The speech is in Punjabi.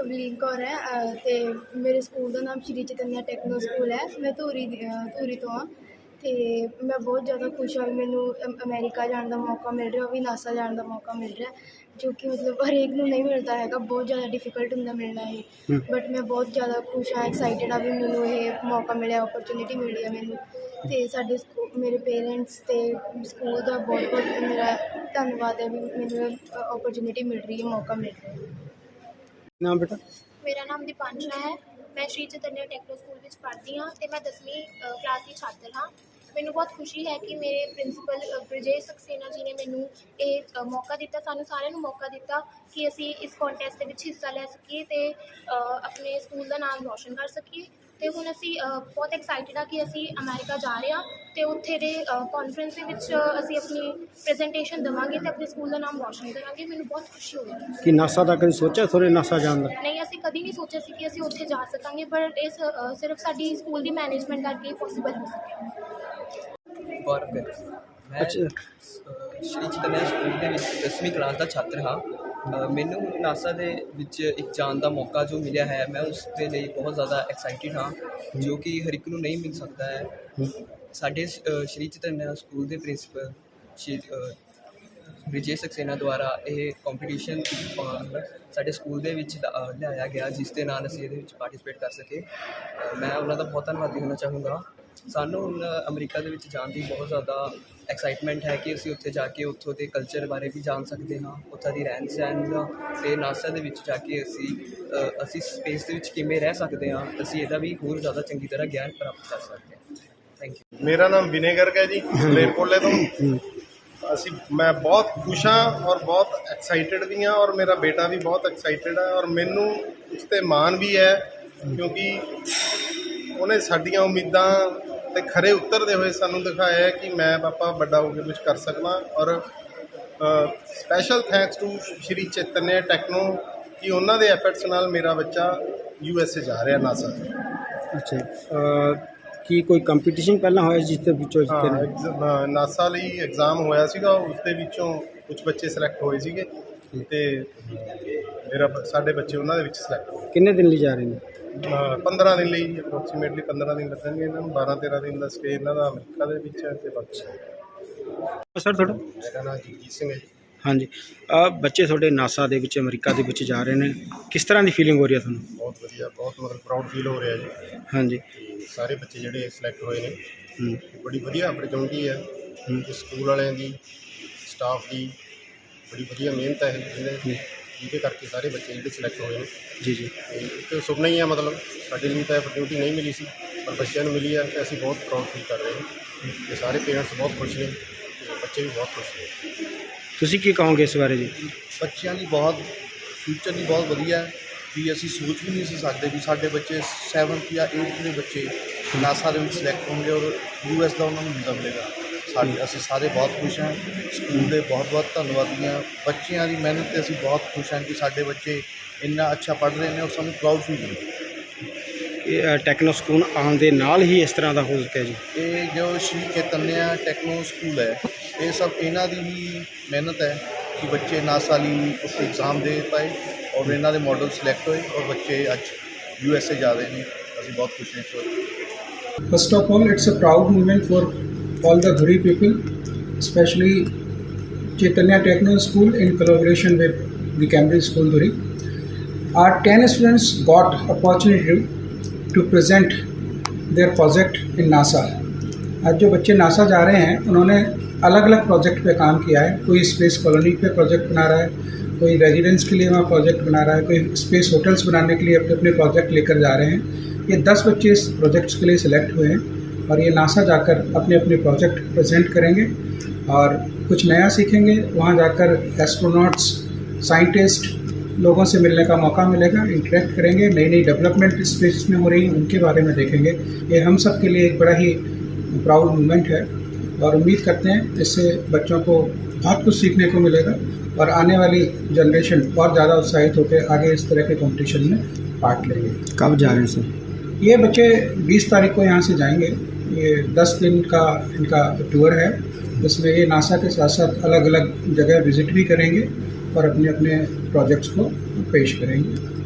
ਕਬਲੀਨ ਕੌਰ ਹੈ ਅ, ਤੇ ਮੇਰੇ ਸਕੂਲ ਦਾ ਨਾਮ ਸ਼੍ਰੀ ਚੈਤਨਿਆ ਟੈਕਨੋ ਸਕੂਲ ਹੈ। ਮੈਂ ਧੂਰੀ ਦੀ- ਧੂਰੀ ਤੋਂ ਹਾਂ। ਤੇ ਮੈਂ ਬਹੁਤ ਜ਼ਿਆਦਾ ਖੁਸ਼ ਹਾਂ ਵੀ ਮੈਨੂੰ ਅਮ- ਅਮਰੀਕਾ ਜਾਣ ਦਾ ਮੌਕਾ ਮਿਲ ਰਿਹਾ ਉਹ ਵੀ ਨਾਸਾ ਜਾਣ ਦਾ ਮੌਕਾ ਮਿਲ ਰਿਹਾ ਜੋ ਕਿ ਮਤਲਬ ਹਰੇਕ ਨੂੰ ਨਹੀਂ ਮਿਲਦਾ ਹੈਗਾ ਬਹੁਤ ਜ਼ਿਆਦਾ ਡਿਫਿਕਲਟ ਹੁੰਦਾ ਮਿਲਣਾ ਇਹ। ਬਟ ਮੈਂ ਬਹੁਤ ਜ਼ਿਆਦਾ ਖੁਸ਼ ਹਾਂ ਐਕਸਾਈਟਿਡ ਹਾਂ ਵੀ ਮੈਨੂੰ ਇਹ ਮੌਕਾ ਮਿਲਿਆ ਓਪਰਚੁਨਿਟੀ ਮਿਲੀ ਹੈ ਮੈਨੂੰ। ਤੇ ਸਾਡੇ ਸਕੂ ਮੇਰੇ ਪੇਰੈਂਟਸ ਤੇ ਸਕੂਲ ਦਾ ਬਹੁਤ ਬਹੁਤ ਮੇਰਾ ਧੰਨਵਾਦ ਹੈ ਵੀ ਮੈਨੂੰ ਓਪਰਚੁਨਿਟੀ ਮਿਲ ਰਹੀ ਹੈ ਮੌਕਾ ਮਿਲ ਰਿਹਾ ਹੈ। ਨਾਮ ਬੇਟਾ? ਮੇਰਾ ਨਾਮ ਦੀਪਾਂਸ਼ਨਾ ਹੈ। ਮੈਂ ਸ਼੍ਰੀ ਚਤਨਿਆ ਟੈਕਨੋ ਸਕੂਲ ਵਿੱਚ ਪੜ੍ਹਦੀ ਹਾਂ ਤੇ ਮੈਂ 10ਵੀਂ ਕਲਾਸ ਦੀ ਛਾਤਰ ਹਾਂ। ਮੈਨੂੰ ਬਹੁਤ ਖੁਸ਼ੀ ਹੈ ਕਿ ਮੇਰੇ ਪ੍ਰਿੰਸੀਪਲ ਬ੍ਰਿਜੇਸ਼ ਸਕਸੇਨਾ ਜੀ ਨੇ ਮੈਨੂੰ ਇਹ ਮੌਕਾ ਦਿੱਤਾ, ਸਾਨੂੰ ਸਾਰਿਆਂ ਨੂੰ ਮੌਕਾ ਦਿੱਤਾ ਕਿ ਅਸੀਂ ਇਸ ਕੰਟੈਸਟ ਦੇ ਵਿੱਚ ਹਿੱਸਾ ਲੈ ਸਕੀਏ ਤੇ ਆਪਣੇ ਸਕੂਲ ਦਾ ਨਾਮ ਰੋਸ਼ਨ ਕਰ ਸਕੀਏ। ਤੇ ਹੁਣ ਅਸੀਂ ਅ, ਬਹੁਤ ਐਕਸਾਈਟਿਡ ਆ ਕਿ ਅਸੀਂ ਅਮਰੀਕਾ ਜਾ ਰਹੇ ਹਾਂ ਤੇ ਉੱਥੇ ਦੇ ਕਾਨਫਰੰਸ ਦੇ ਵਿੱਚ ਅਸੀਂ ਆਪਣੀ ਪ੍ਰੈਜੈਂਟੇਸ਼ਨ ਦੇਵਾਂਗੇ ਤੇ ਆਪਣੇ ਸਕੂਲ ਦਾ ਨਾਮ ਰੌਸ਼ਨ ਕਰਾਂਗੇ। ਮੈਨੂੰ ਬਹੁਤ ਖੁਸ਼ੀ ਹੋਵੇਗੀ ਕੀ ਨਾਸਾ ਦਾ ਕਦੀ ਸੋਚਿਆ ਥੋੜੇ ਨਾਸਾ ਜਾਣ ਦਾ? ਨਹੀਂ ਅਸੀਂ ਕਦੀ ਨਹੀਂ ਸੋਚਿਆ ਸੀ ਕਿ ਅਸੀਂ ਉੱਥੇ ਜਾ ਸਕਾਂਗੇ ਪਰ ਇਸ ਅ, ਸਿਰਫ ਸਾਡੀ ਸਕੂਲ ਦੀ ਮੈਨੇਜਮੈਂਟ ਕਰਕੇ ਪੋਸੀਬਲ ਹੋ ਸਕਿਆ। ਗੌਰਵ ਗਰਗ ਮੈਂ ਅੱਛਾ। ਸ਼੍ਰੀ ਚੈਤਨਿਆ ਸਕੂਲ ਦੇ ਵਿੱਚ 10ਵੀਂ ਕਲਾਸ ਦਾ ਛਾਤਰ ਹਾਂ। ਮੈਨੂੰ ਨਾਸਾ ਦੇ ਵਿੱਚ ਇੱਕ ਜਾਣ ਦਾ ਮੌਕਾ ਜੋ ਮਿਲਿਆ ਹੈ, ਮੈਂ ਉਸ ਦੇ ਲਈ ਬਹੁਤ ਜ਼ਿਆਦਾ ਐਕਸਾਈਟਿਡ ਹਾਂ, ਜੋ ਕਿ ਹਰ ਇੱਕ ਨੂੰ ਨਹੀਂ ਮਿਲ ਸਕਦਾ ਹੈ। ਸਾਡੇ ਸ- ਸ਼੍ਰੀ ਚੈਤਨਿਆ ਸਕੂਲ ਦੇ ਪ੍ਰਿੰਸੀਪਲ ਸ਼੍ਰੀ ਵਿਜੇ ਸਕਸੇਨਾ ਦੁਆਰਾ ਇਹ ਕੰਪੀਟੀਸ਼ਨ ਸਾਡੇ ਸਕੂਲ ਦੇ ਵਿੱਚ ਲ- ਲਿਆਇਆ ਗਿਆ, ਜਿਸ ਦੇ ਨਾਲ ਅਸੀਂ ਇਹਦੇ ਵਿੱਚ ਪਾਰਟਿਸਿਪੇਟ ਕਰ ਸਕੇ। ਮੈਂ ਉਹਨਾਂ ਦਾ ਬਹੁਤ ਧੰਨਵਾਦੀ ਹੋਣਾ ਚਾਹੂੰਗਾ। ਸਾਨੂੰ ਅਮਰੀਕਾ ਦੇ ਵਿੱਚ ਜਾਣ ਦੀ ਬਹੁਤ ਜ਼ਿਆਦਾ ਐਕਸਾਈਟਮੈਂਟ ਹੈ ਕਿ ਅਸੀਂ ਉੱਥੇ ਜਾ ਕੇ ਉੱਥੋਂ ਦੇ ਕਲਚਰ ਬਾਰੇ ਵੀ ਜਾਣ ਸਕਦੇ ਹਾਂ, ਉੱਥੋਂ ਦੀ ਰਹਿਣ ਸਹਿਣ ਦਾ ਤੇ ਨਾਸਾ ਦੇ ਵਿੱਚ ਜਾ ਕੇ ਅਸੀਂ ਅਸੀਂ ਸਪੇਸ ਦੇ ਵਿੱਚ ਕਿਵੇਂ ਰਹਿ ਸਕਦੇ ਹਾਂ, ਅਸੀਂ ਇਹਦਾ ਵੀ ਹੋਰ ਜ਼ਿਆਦਾ ਚੰਗੀ ਤਰ੍ਹਾਂ ਗਿਆਨ ਪ੍ਰਾਪਤ ਕਰ ਸਕਦੇ ਹਾਂ। ਥੈਂਕ ਯੂ ਮੇਰਾ ਨਾਮ ਵਿਨੇ ਗਰਗ ਹੈ ਜੀ ਮਲੇਰਕੋਟਲੇ ਤੋਂ। ਅਸੀਂ, ਮੈਂ ਬਹੁਤ ਖੁਸ਼ ਹਾਂ ਔਰ ਬਹੁਤ ਐਕਸਾਈਟਿਡ ਵੀ ਹਾਂ ਔਰ ਮੇਰਾ ਬੇਟਾ ਵੀ ਬਹੁਤ ਐਕਸਾਈਟਿਡ ਹੈ ਔਰ ਮੈਨੂੰ ਉਸ ਤੇ ਮਾਣ ਵੀ ਹੈ ਕਿਉਂਕਿ ਉਹਨੇ ਸਾਡੀਆਂ ਉਮੀਦਾਂ ਤੇ ਖਰੇ ਉਤਰਦੇ ਹੋਏ ਸਾਨੂੰ ਦਿਖਾਇਆ ਹੈ ਕਿ ਮੈਂ ਪਾਪਾ ਵੱਡਾ ਹੋ ਕੇ ਕੁਝ ਕਰ ਸਕਦਾ ਔਰ special thanks to Shri Chaitanya techno ਕਿ ਉਹਨਾਂ ਦੇ ਐਫਰਟਸ ਨਾਲ ਮੇਰਾ ਬੱਚਾ ਯੂ ਐਸ ਏ ਜਾ ਰਿਹਾ ਨਾਸਾ ਅੱਛਾ ਕੀ ਕੋਈ ਕੰਪੀਟੀਸ਼ਨ ਪਹਿਲਾਂ ਹੋਇਆ ਜਿਸ ਦੇ ਵਿੱਚੋਂ ਨਾਸਾ ਲਈ ਐਗਜ਼ਾਮ ਹੋਇਆ ਸੀਗਾ ਉਸ ਦੇ ਵਿੱਚੋਂ ਕੁਝ ਬੱਚੇ ਸਿਲੈਕਟ ਹੋਏ ਸੀਗੇ ਤੇ ਮੇਰਾ ਸਾਡੇ ਬੱਚੇ ਉਹਨਾਂ ਦੇ ਵਿੱਚ ਸਿਲੈਕਟ ਹੋਏ। ਕਿੰਨੇ ਦਿਨ ਲਈ ਜਾ ਰਹੇ ਨੇ? 15 ਦਿਨ ਲਈ ਅਪਰੋਕਸੀਮੇਟਲੀ 15 ਦਿਨ ਲੱਗਣਗੇ ਇਹਨਾਂ ਨੂੰ। 12 13 ਦਿਨ ਦਾ ਸਟੇ ਇਹਨਾਂ ਦਾ ਅਮਰੀਕਾ ਦੇ ਵਿੱਚ ਹੈ ਤੇ ਬਾਕੀ ਸਰ ਤੁਹਾਡਾ? ਮੇਰਾ ਨਾਮ ਜਗਜੀਤ ਸਿੰਘ ਹੈ ਜੀ। ਹਾਂਜੀ। ਅਹ, ਬੱਚੇ ਤੁਹਾਡੇ ਨਾਸਾ ਦੇ ਵਿੱਚ ਅਮਰੀਕਾ ਦੇ ਵਿੱਚ ਜਾ ਰਹੇ ਨੇ। ਕਿਸ ਤਰ੍ਹਾਂ ਦੀ ਫੀਲਿੰਗ ਹੋ ਰਹੀ ਹੈ ਤੁਹਾਨੂੰ? ਬਹੁਤ ਵਧੀਆ ਬਹੁਤ ਮਤਲਬ ਪ੍ਰਾਊਡ ਫੀਲ ਹੋ ਰਿਹਾ ਜੀ। ਹਾਂਜੀ। ਸਾਰੇ ਬੱਚੇ ਜਿਹੜੇ ਸਿਲੈਕਟ ਹੋਏ ਨੇ। ਹੂੰ। ਬੜੀ ਵਧੀਆ ਆਪਰਚੁਨਿਟੀ ਹੈ। ਹੂੰ। ਤੇ ਸਕੂਲ ਵਾਲਿਆਂ ਦੀ ਸਟਾਫ ਦੀ ਬੜੀ ਵਧੀਆ ਮਿਹਨਤ ਹੈ। ਜਿਹਦੇ ਜਿਹਦੇ ਕਰਕੇ ਸਾਰੇ ਬੱਚੇ ਜਿਹੜੇ ਸਿਲੈਕਟ ਹੋਏ ਨੇ। ਜੀ ਜੀ। ਤੇ ਇੱਕ ਸੁਪਨਾ ਹੀ ਹੈ ਮਤਲਬ ਸਾਡੇ ਲਈ ਤਾਂ ਆਪਰਚੁਨਿਟੀ ਨਹੀਂ ਮਿਲੀ ਸੀ ਪਰ ਬੱਚਿਆਂ ਨੂੰ ਮਿਲੀ ਹੈ ਤੇ ਅਸੀਂ ਬਹੁਤ ਪ੍ਰਾਊਡ ਫੀਲ ਕਰ ਰਹੇ ਹਾਂ। ਤੇ ਸਾਰੇ ਪੇਰੈਂਟਸ ਬਹੁਤ ਖੁਸ਼ ਨੇ ਤੇ ਬੱਚੇ ਵੀ ਬਹੁਤ ਖੁਸ਼ ਨੇ। ਤੁਸੀਂ ਕੀ ਕਹੋਗੇ ਇਸ ਬਾਰੇ ਜੀ? ਬੱਚਿਆਂ ਲਈ ਬਹੁਤ ਫਿਊਚਰ ਲਈ ਬਹੁਤ ਵਧੀਆ ਹੈ। ਵੀ ਅਸੀਂ ਸੋਚ ਵੀ ਨਹੀਂ ਸੀ ਸਕਦੇ ਵੀ ਸਾਡੇ ਬੱਚੇ 7th ਜਾਂ 8th ਦੇ ਬੱਚੇ ਨਾਸਾ ਦੇ ਵਿੱਚ ਸਿਲੈਕਟ ਹੋਣਗੇ ਔਰ ਯੂਐਸ ਦਾ ਉਹਨਾਂ ਨੂੰ ਵੀਜ਼ਾ ਮਿਲੇਗਾ। ਸਾਡੇ ਅਸੀਂ ਸਾਰੇ ਬਹੁਤ ਖੁਸ਼ ਹਾਂ। ਸਕੂਲ ਦੇ ਬਹੁਤ ਬਹੁਤ ਧੰਨਵਾਦੀ ਹਾਂ ਬੱਚਿਆਂ ਦੀ ਮਿਹਨਤ ਤੇ ਅਸੀਂ ਬਹੁਤ ਖੁਸ਼ ਹਾਂ ਕਿ ਸਾਡੇ ਬੱਚੇ ਇੰਨਾ ਅੱਛਾ ਪੜ੍ਹ ਰਹੇ ਨੇ ਔਰ ਸਾਨੂੰ ਪ੍ਰਾਊਡ ਫੀਲ ਹੁੰਦਾ ਇਹ ਟੈਕਨੋ ਸਕੂਲ ਆਉਣ ਦੇ ਨਾਲ ਹੀ ਇਸ ਤਰ੍ਹਾਂ ਦਾ ਹੋ ਸਕਿਆ ਜੀ। ਇਹ ਜੋ ਸ਼੍ਰੀ ਚੈਤਨਿਆ ਟੈਕਨੋ ਸਕੂਲ ਹੈ ਇਹ ਸਭ ਇਹਨਾਂ ਦੀ ਹੀ ਮਿਹਨਤ ਹੈ ਕਿ ਬੱਚੇ ਨਾਸਾ ਲਈ ਉੱਥੇ ਐਗਜ਼ਾਮ ਦੇ ਪਾਏ ਔਰ ਇਹਨਾਂ ਦੇ ਮਾਡਲ ਸਿਲੈਕਟ ਹੋਏ ਔਰ ਬੱਚੇ ਅੱਜ ਯੂ ਐਸ ਏ ਜਾ ਰਹੇ ਨੇ। ਅਸੀਂ ਬਹੁਤ ਖੁਸ਼ ਹਾਂ ਇਸ ਵਕਤ First of all, it's a proud moment for all the Dhuri people, especially Chaitanya Techno School in collaboration with the Cambridge School Dhuri. Our 10 students got opportunity to present their project in NASA. आज जो बच्चे नासा जा रहे हैं उन्होंने अलग अलग प्रोजेक्ट पे काम किया है कोई स्पेस कॉलोनी पे प्रोजेक्ट बना रहा है कोई रेजिडेंस के लिए वहाँ प्रोजेक्ट बना रहा है कोई स्पेस होटल्स बनाने के लिए अपने अपने प्रोजेक्ट लेकर जा रहे हैं ये दस बच्चे इस प्रोजेक्ट्स के लिए सिलेक्ट हुए हैं और ये नासा जाकर अपने अपने प्रोजेक्ट प्रेजेंट करेंगे और कुछ नया सीखेंगे। वहाँ जाकर एस्ट्रोनॉट्स साइंटिस्ट लोगों से मिलने का मौका मिलेगा इंटरेक्ट करेंगे नई नई डेवलपमेंट स्पेस में हो रही है उनके बारे में देखेंगे। ये हम सब के लिए एक बड़ा ही प्राउड मोमेंट है और उम्मीद करते हैं इससे बच्चों को बहुत कुछ सीखने को मिलेगा और आने वाली जनरेशन और ज़्यादा उत्साहित होकर आगे इस तरह के कंपटीशन में पार्ट लेंगे। कब जा रहे हैं सर ये बच्चे 20 तारीख को यहाँ से जाएँगे। ये 10 दिन का इनका टूर है इसमें ये नासा के साथ साथ अलग अलग जगह विजिट भी करेंगे और अपने अपने प्रोजेक्ट्स को पेश करेंगे